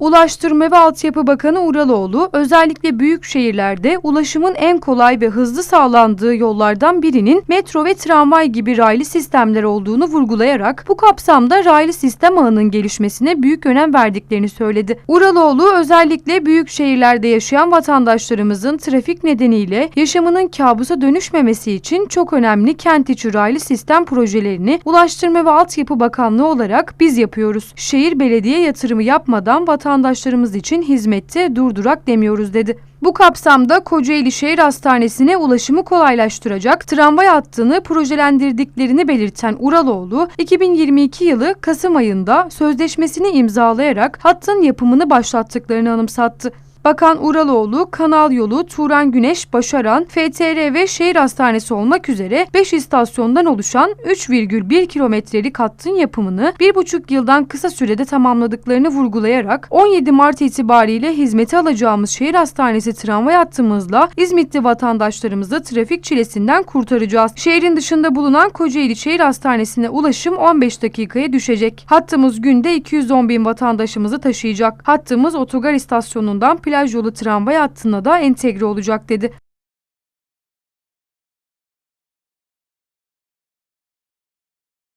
Ulaştırma ve Altyapı Bakanı Uraloğlu özellikle büyük şehirlerde ulaşımın en kolay ve hızlı sağlandığı yollardan birinin metro ve tramvay gibi raylı sistemler olduğunu vurgulayarak bu kapsamda raylı sistem ağının gelişmesine büyük önem verdiklerini söyledi. Uraloğlu özellikle büyük şehirlerde yaşayan vatandaşlarımızın trafik nedeniyle yaşamının kabusa dönüşmemesi için çok önemli kent içi raylı sistem projelerini Ulaştırma ve Altyapı Bakanlığı olarak biz yapıyoruz. Şehir belediye yatırımı yapmadan vatandaşlarımız için hizmette durdurak demiyoruz dedi. Bu kapsamda Kocaeli Şehir Hastanesi'ne ulaşımı kolaylaştıracak tramvay hattını projelendirdiklerini belirten Uraloğlu, 2022 yılı Kasım ayında sözleşmesini imzalayarak hattın yapımını başlattıklarını anımsattı. Bakan Uraloğlu, Kanal Yolu, Turan Güneş, Başaran, FTR ve Şehir Hastanesi olmak üzere 5 istasyondan oluşan 3,1 kilometrelik hattın yapımını 1,5 yıldan kısa sürede tamamladıklarını vurgulayarak 17 Mart itibariyle hizmete alacağımız şehir hastanesi tramvay hattımızla İzmitli vatandaşlarımızı trafik çilesinden kurtaracağız. Şehrin dışında bulunan Kocaeli Şehir Hastanesi'ne ulaşım 15 dakikaya düşecek. Hattımız günde 210 bin vatandaşımızı taşıyacak. Hattımız otogar istasyonundan plaj yolu tramvay hattına da entegre olacak dedi.